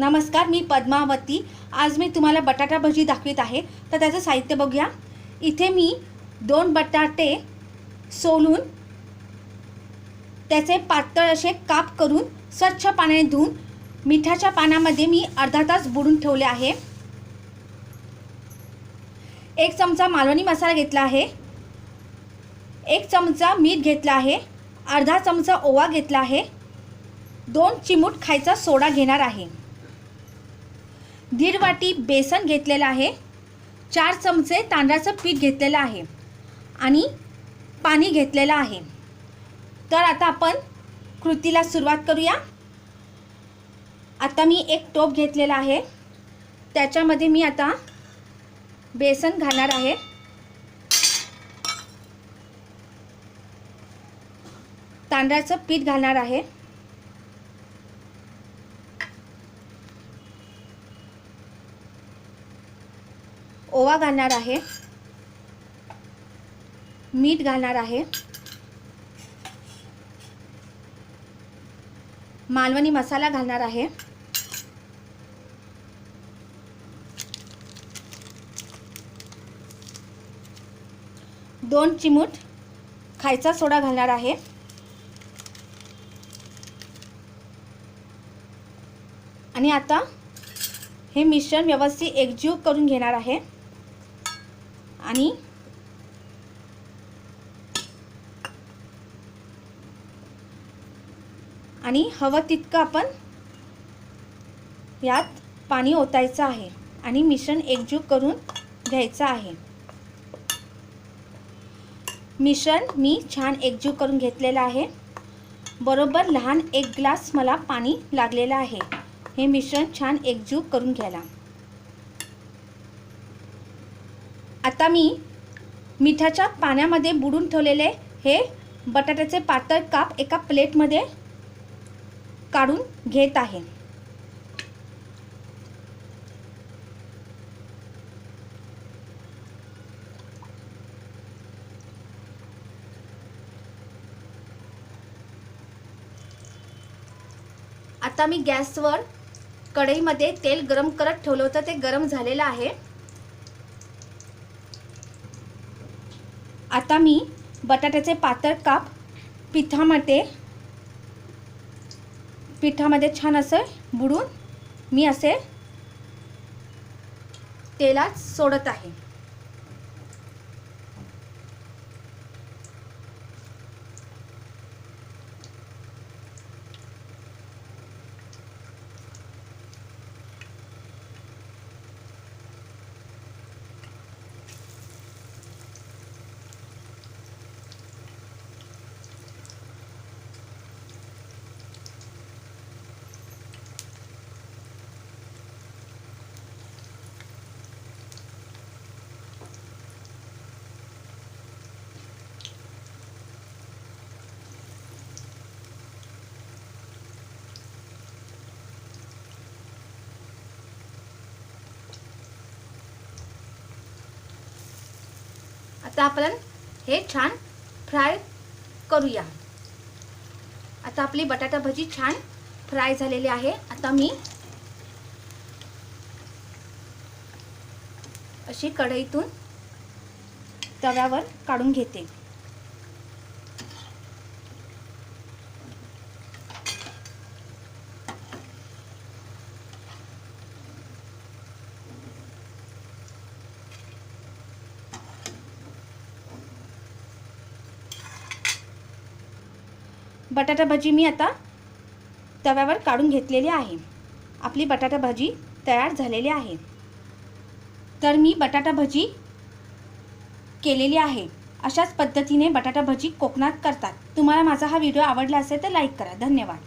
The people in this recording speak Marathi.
नमस्कार मी पद्मावती. आज मी तुम्हाला बटाटा भजी दाखवित आहे. तर त्याचं साहित्य बघूया. इथे मी दोन बटाटे सोलून त्याचे पातळ असे काप करून स्वच्छ पाण्याने धुवून मिठाच्या पाण्यामध्ये मी अर्धा तास बुडून ठेवले आहे. एक चमचा मालवणी मसाला घेतला आहे. एक चमचा मीठ घेतला आहे. अर्धा चमचा ओवा घेतला आहे. दोन चिमूट खायचा सोडा घेणार आहे. दीड वाटी बेसन घेतलेलं आहे. चार चमचे तांदळाचं पीठ घेतलेलं आहे आणि पाणी घेतलेलं आहे. तर आता आपण कृतीला सुरुवात करूया. आता मी एक टोप घेतलेला आहे. त्याच्यामध्ये मी आता बेसन घालणार आहे. तांदळाचं पीठ घालणार आहे. ओवा घालणार आहे. मीठ घालणार आहे. मालवणी मसाला घालणार आहे. दोन चिमूट खायचा सोडा घालणार आहे. आणि आता हे मिश्रण व्यवस्थित एकजीव करून घेणार आहे. आणि आणि हवं तितकं आपण यात पाणी ओतायचं आहे आणि मिश्रण एकजीव करून घ्यायचं आहे. मिश्रण मी छान एकजीव करून घेतलेलं आहे. बरोबर लहान एक ग्लास मला पाणी लागलेलं आहे. हे मिश्रण छान एकजीव करून घ्यायला. आता मी मिठाच्या पाण्यामध्ये बुडून ठेवलेले हे बटाट्याचे पातळ काप एका प्लेटमध्ये काढून घेत आहे. आता मी गॅसवर कढईमध्ये तेल गरम करत ठेवलं होतं ते गरम झालेलं आहे. आता मी बटाट्याचे पातळ काप पिठामध्ये पिठामध्ये छान असं बुडून मी असे तेलात सोडत आहे. आता आपण हे छान फ्राय करूया. आता आपली बटाटा भजी छान फ्राय झालेली आहे. आता मी अशी कढईतून तव्यावर काढून घेते. बटाटा भजी मी आता तव्यावर काढून घेतलेली आहे. आपली बटाटा भजी तयार झालेली आहे. तर मी बटाटा भजी केलेली आहे. अशाच पद्धतीने बटाटा भजी कोकणात करतात. तुम्हाला माझा हा व्हिडिओ आवडला असेल तर लाईक करा. धन्यवाद.